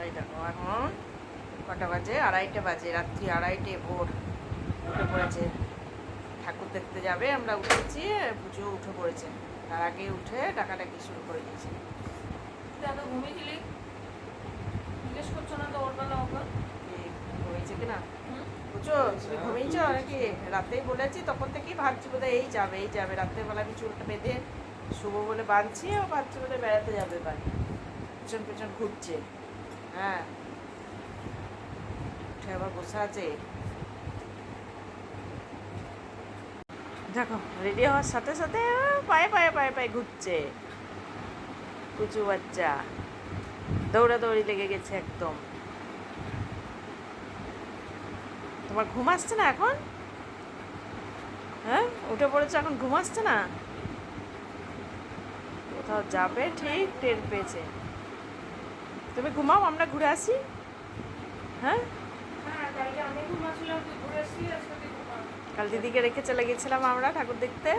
ওই দেখো এখন কটা বাজে? আড়াইটে বাজে রাত্রি আড়াইটে ভোর। উঠে পড়েছে। ঠাকুর দেখতে যাবে আমরা উঠেছি পুজো উঠে পড়েছে। তার আগে উঠে ডাকাডাকি শুরু করে দিয়েছে। দাদা ঘুমিয়েছিলি? জিজ্ঞেস করছ না তো ওর বেলা ওকে ঘুমিয়েছে কিনা? হুম? বুঝছ? তুমি ঘুমিয়েছ নাকি? রাতেই বলেছি তখন থেকেই ভাবছি বোধহয় এই যাবে এই যাবে। রাত্রেবেলা আমি চুলটা বেঁধে শুভ বলে বাঁধছি ও ভাবছি বলে বেড়াতে যাবে বাড়ি। পেছন পেছন ঘুরছে। হ্যাঁ। উঠে আবার বসে আছে। দেখো রেডি হওয়ার সাথে সাথে পায়ে পায়ে পায়ে পায়ে ঘুরছে। কুচু বাচ্চা। দৌড়াদৌড়ি লেগে গেছে একদম। তোমার ঘুম আসছে না এখন? হ্যাঁ? উঠে পড়েছে এখন? ঘুম আসছে না? কোথাও যাবে? ঠিক টের পেয়েছে। তুমি ঘুমাও, আমরা ঘুরে আসি। হ্যাঁ? কাল দিদিকে রেখে চলে গেছিলাম আমরা ঠাকুর দেখতে।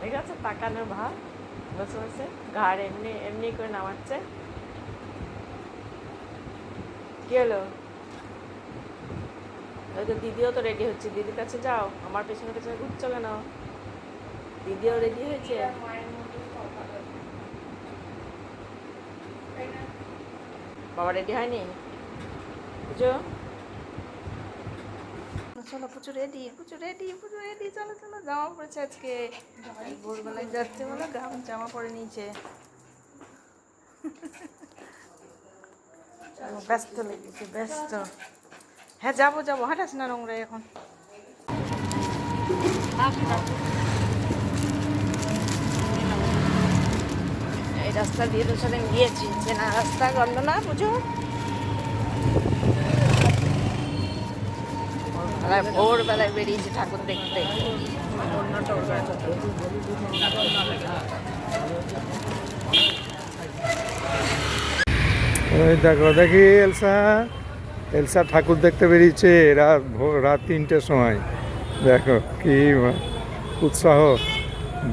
ঠিক আছে তাকানোর ভাব। বসে বসে। ঘাড় এমনি এমনি করে নামাচ্ছে। কি হলো? দিদিও তো রেডি হচ্ছে। দিদির কাছে যাও। আমার পেছনে পেছনে ঘুরছো কেন? দিদিও রেডি হয়েছে? বাবা রেডি হয়নি? পুজো? চলো পুজো রেডি পুজো রেডি পুজো রেডি চলো চলো জামা পড়েছে আজকে। ভোরবেলায় যাচ্ছে বলে গাম জামা পরে নিয়েছে। ব্যস্ত লেগেছে ব্যস্ত। হ্যাঁ যাব যাব। হাঁটাস না নোংরা এখন। এই রাস্তা দিয়ে তো সেদিন গিয়েছি। চেনা রাস্তা গন্ধ না পুজো ভোরবেলায় বেরিয়েছি ঠাকুর দেখতে। দেখো, দেখি এলসা। এলসা ঠাকুর দেখতে বেরিয়েছে। রাত রাত তিনটের সময়। দেখো কি উৎসাহ।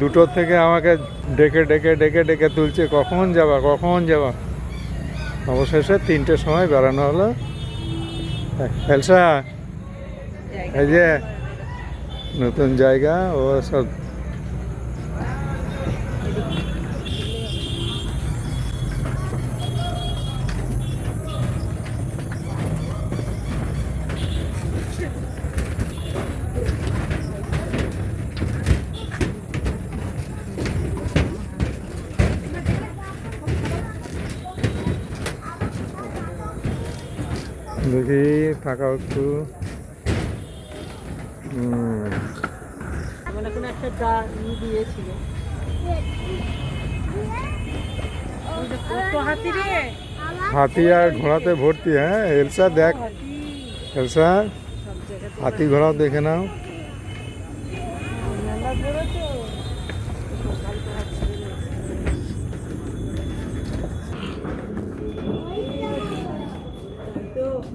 দুটো থেকে আমাকে ডেকে ডেকে ডেকে ডেকে তুলছে, কখন যাবা কখন যাবা? অবশেষে তিনটের সময় বেড়ানো হলো। হেলসা এই যে নতুন জায়গা, ও সব দেখি ফাঁকা একটু। মানে কোনো একটা গান দিয়েছিল। কত হাতি আর ঘোড়াতে ভর্তি হ্যাঁ? এলসা দেখ। এলসা হাতি ঘোড়াও দেখে নাও।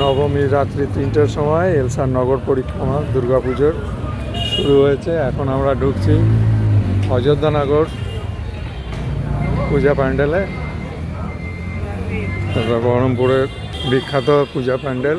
নবমী রাত্রি তিনটের সময় এলসার নগর পরিক্রমা দুর্গাপুজোর শুরু হয়েছে। এখন আমরা ঢুকছি অযোধ্যা নগর পূজা প্যান্ডেলে। বহরমপুরের বিখ্যাত পূজা প্যান্ডেল।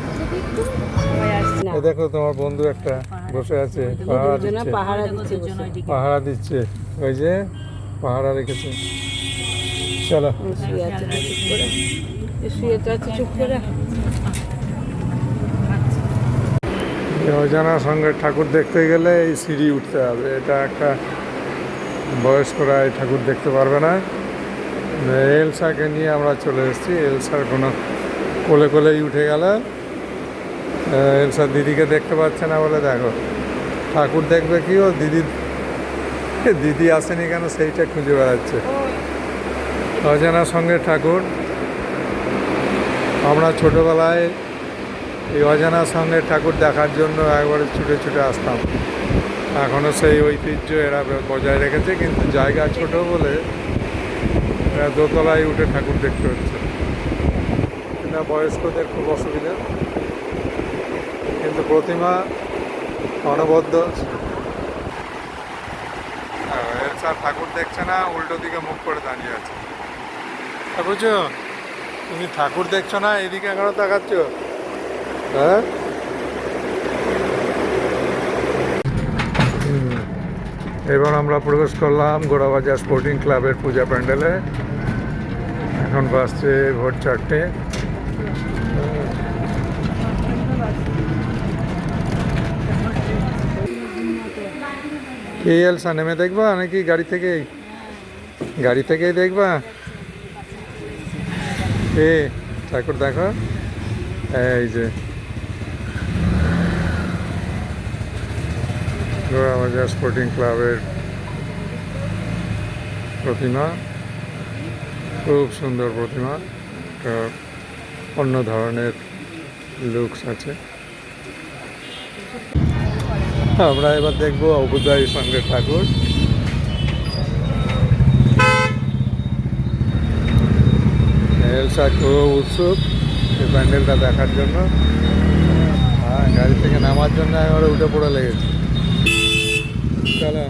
না এ দেখো তোমার বন্ধু একটা বসে আছে পাহারা দিচ্ছে। পাহারা দিচ্ছে। বসে। পাহারা দিচ্ছে। ওই যে পাহারা রেখেছে। চলো। শুয়ে আছে তো চুপ করে। এ শুয়ে তো আছে চুপ করে। এই অজানার সঙ্গে ঠাকুর দেখতে গেলে এই সিঁড়ি উঠতে হবে। এটা একটা বয়স্করা এই ঠাকুর দেখতে পারবে না। এলসাকে নিয়ে আমরা চলে এসেছি। এলসার কোনো কোলে কোলেই উঠে গেল। এলসার দিদিকে দেখতে পাচ্ছে না বলে দেখো। ঠাকুর দেখবে কি ও দিদি দিদি আসেনি কেন সেইটা খুঁজে বেড়াচ্ছে। অজানার সঙ্গে ঠাকুর, আমরা ছোটোবেলায় এই অজানার সঙ্গে ঠাকুর দেখার জন্য একবারে ছুটে ছুটে আসতাম। এখনও সেই ঐতিহ্য এরা বজায় রেখেছে, কিন্তু জায়গা ছোট বলে এরা দোতলায় উঠে ঠাকুর দেখতে হচ্ছে। এটা বয়স্কদের খুব অসুবিধা। কিন্তু প্রতিমা অনবদ্য। স্যার ঠাকুর দেখছে না উল্টো দিকে মুখ করে দাঁড়িয়ে আছে। বুঝছ তুমি ঠাকুর দেখছ না এদিকে কেন তাকাচ্ছ? হ্যাঁ? এবার আমরা প্রবেশ করলাম গোড়াবাজার স্পোর্টিং ক্লাবের পূজা প্যান্ডেলে। এখন বাসছে ভোর চারটে। কে এলসা নেমে দেখবা? নাকি গাড়ি থেকেই? গাড়ি থেকেই দেখবা? এ, ঠাকুর দেখো। এই যে। গোড়াবাজার স্পোর্টিং ক্লাবের প্রতিমা। খুব সুন্দর প্রতিমা। অন্য ধরনের লুকস আছে। আমরা এবার দেখব অবুদায় সঙ্গে ঠাকুর। খুব উৎসুক এই প্যান্ডেলটা দেখার জন্য। হ্যাঁ গাড়ি থেকে নামার জন্য এবারে উঠে পড়ে লেগেছে। চলো।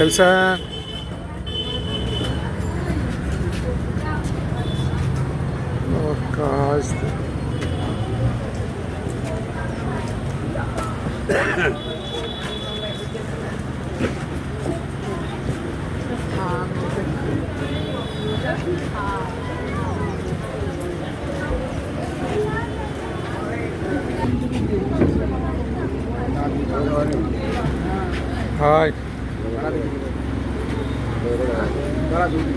এলসা ও Agora ajuda.